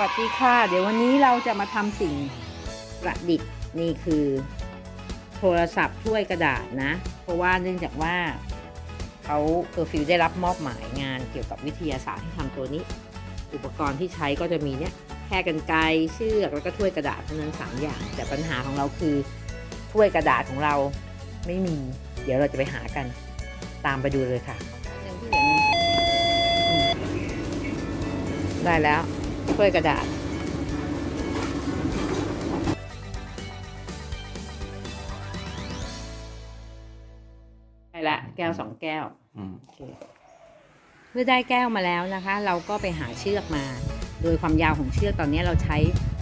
วัสดีค่ะ เดี๋ยววันนี้เราจะมาทำสิ่งประดิษฐ์นี่คือ โทรศัพท์ช่วยกระดาษนะ เพราะว่าเนื่องจากว่าเขาเคอร์ฟิวได้รับมอบหมายงานเกี่ยวกับวิทยาศาสตร์ให้ทำตัวนี้ อุปกรณ์ที่ใช้ก็จะมีเนี่ยแค่กันไกรเชือกแล้วก็ถ้วยกระดาษเท่านั้นสามอย่าง แต่ปัญหาของเราคือถ้วยกระดาษของเราไม่มี เดี๋ยวเราจะไปหากันตามไปดูเลยค่ะหนึ่งที่เหลืออืมได้แล้ว ถ้วยกระดาษได้ละ แก้วสองแก้วอืมโอเคเมื่อได้แก้วมาแล้วนะคะ เราก็ไปหาเชือกมา โดยความยาวของเชือกตอนนี้เราใช้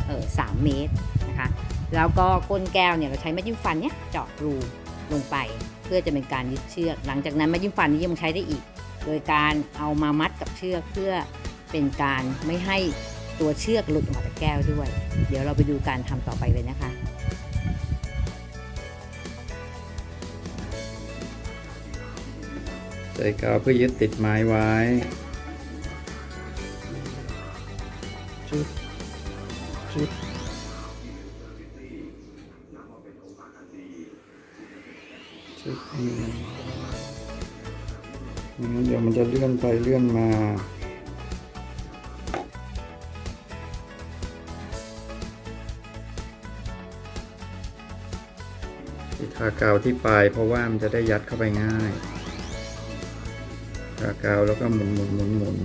เออสามเมตรนะคะ แล้วก็ก้นแก้วเนี่ยเราใช้ไม้จิ้มฟันเนี่ยเจาะรูลงไป เพื่อจะเป็นการยึดเชือก หลังจากนั้นไม้จิ้มฟันนี้ยังใช้ได้อีก โดยการเอามามัดกับเชือกเพื่อเป็นการไม่ให้ ตัวเชือกหลุดออกมาจากแก้วด้วย เดี๋ยวเราไปดูการทำต่อไปเลยนะคะใส่กาวเพื่อยึดติดไม้ไว้จุดจุดจุดนี้ไม่งั้นเดี๋ยวมันจะเลื่อนไปเลื่อนมา ที่ทากาวที่ปลายเพราะว่ามันจะได้ยัดเข้าไปง่าย ทากาวแล้วก็หมุนหมุนหมุนหมุน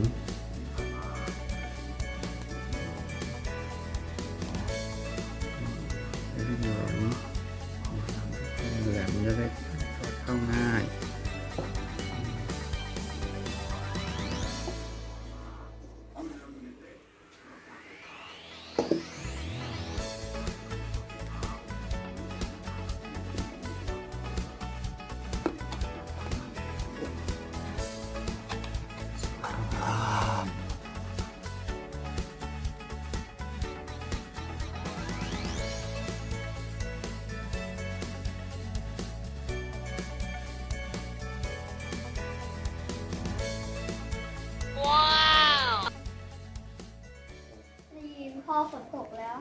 ฝนตกแล้ว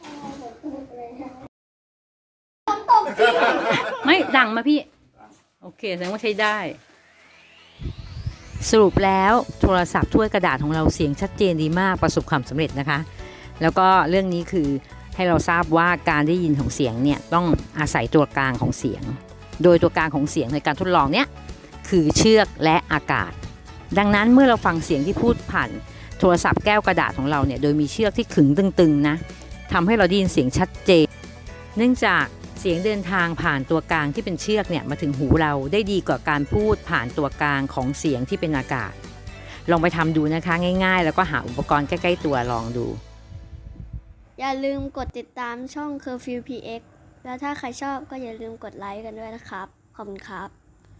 ฝนตกแล้วฝนตกจริงไม่ดังมาพี่ โอเคแสดงว่าใช้ได้ สรุปแล้วโทรศัพท์ถ้วยกระดาษของเราเสียงชัดเจนดีมากประสบความสำเร็จนะคะ แล้วก็เรื่องนี้คือให้เราทราบว่าการได้ยินของเสียงเนี่ยต้องอาศัยตัวกลางของเสียง โดยตัวกลางของเสียงในการทดลองเนี่ยคือเชือกและอากาศ ดังนั้นเมื่อเราฟังเสียงที่พูดผ่าน โทรศัพท์แก้วกระดาษของเราเนี่ยโดยมีเชือกที่ขึงตึงๆนะทำให้เราได้ยินเสียงชัดเจน เนื่องจากเสียงเดินทางผ่านตัวกลางที่เป็นเชือกเนี่ยมาถึงหูเราได้ดีกว่าการพูดผ่านตัวกลางของเสียงที่เป็นอากาศ ลองไปทำดูนะคะง่ายๆ แล้วก็หาอุปกรณ์ใกล้ๆตัวลองดู อย่าลืมกดติดตามช่อง Curfew PX แล้วถ้าใครชอบก็อย่าลืมกดไลค์กันด้วยนะครับ ขอบคุณครับ